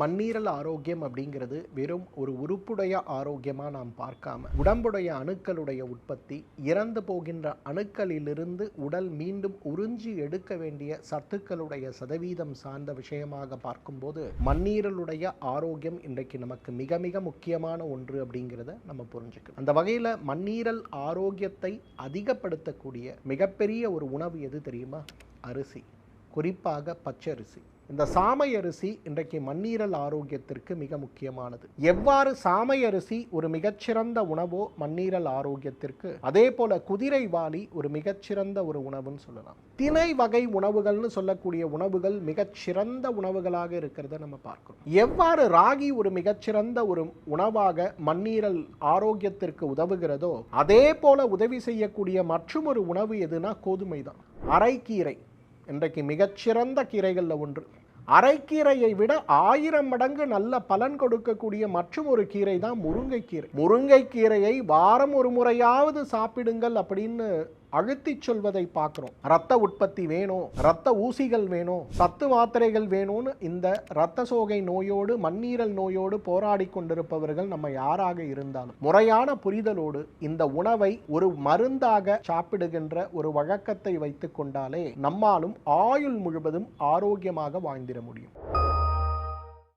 மண்ணீரல் ஆரோக்கியம் அப்படிங்கிறது வெறும் ஒரு உறுப்புடைய ஆரோக்கியமாக நாம் பார்க்காம உடம்புடைய அணுக்களுடைய உற்பத்தி இறந்து போகின்ற அணுக்களிலிருந்து உடல் மீண்டும் உறிஞ்சி எடுக்க வேண்டிய சத்துக்களுடைய சதவீதம் சார்ந்த விஷயமாக பார்க்கும்போது மண்ணீரலுடைய ஆரோக்கியம் இன்றைக்கு நமக்கு மிக மிக முக்கியமான ஒன்று அப்படிங்கிறத நம்ம புரிஞ்சுக்கணும். அந்த வகையில் மண்ணீரல் ஆரோக்கியத்தை அதிகப்படுத்தக்கூடிய மிகப்பெரிய ஒரு உணவு எது தெரியுமா? அரிசி. குறிப்பாக பச்சரிசி. இந்த சாமை அரிசி இன்றைக்கு மண்ணீரல் ஆரோக்கியத்திற்கு மிக முக்கியமானது. எவ்வாறு சாமை அரிசி ஒரு மிகச்சிறந்த உணவோ மண்ணீரல் ஆரோக்கியத்திற்கு அதே போல குதிரை வாலி ஒரு மிகச்சிறந்த ஒரு உணவுன்னு சொல்லலாம். திணை வகை உணவுகள்னு சொல்லக்கூடிய உணவுகள் மிகச்சிறந்த உணவுகளாக இருக்கிறத நம்ம பார்க்கிறோம். எவ்வாறு ராகி ஒரு மிகச்சிறந்த ஒரு உணவாக மண்ணீரல் ஆரோக்கியத்திற்கு உதவுகிறதோ அதே போல உதவி செய்யக்கூடிய மற்றும் ஒரு உணவு எதுனா கோதுமை தான். அரைக்கீரை. இன்றைக்கு மிகச்சிறந்த கீரைகளில் ஒன்று. அரைக்கீரையை விட ஆயிரம் மடங்கு நல்ல பலன் கொடுக்கக்கூடிய மற்றும் ஒரு கீரை தான் முருங்கைக்கீரை. முருங்கைக்கீரையை வாரம் ஒரு முறையாவது சாப்பிடுங்கள் அப்படின்னு அழுத்தி சொல்வதை பார்க்குறோம். ரத்த உற்பத்தி வேணும் ரத்த ஊசிகள் வேணும் சத்து மாத்திரைகள் வேணும்னு இந்த இரத்த சோகை நோயோடு மண்ணீரல் நோயோடு போராடி கொண்டிருப்பவர்கள் நம்ம யாராக இருந்தாலும் முறையான புரிதலோடு இந்த உணவை ஒரு மருந்தாக சாப்பிடுகின்ற ஒரு வழக்கத்தை வைத்து கொண்டாலே நம்மாலும் ஆயுள் முழுவதும் ஆரோக்கியமாக வாழ்ந்திருக்கும் முடியும்.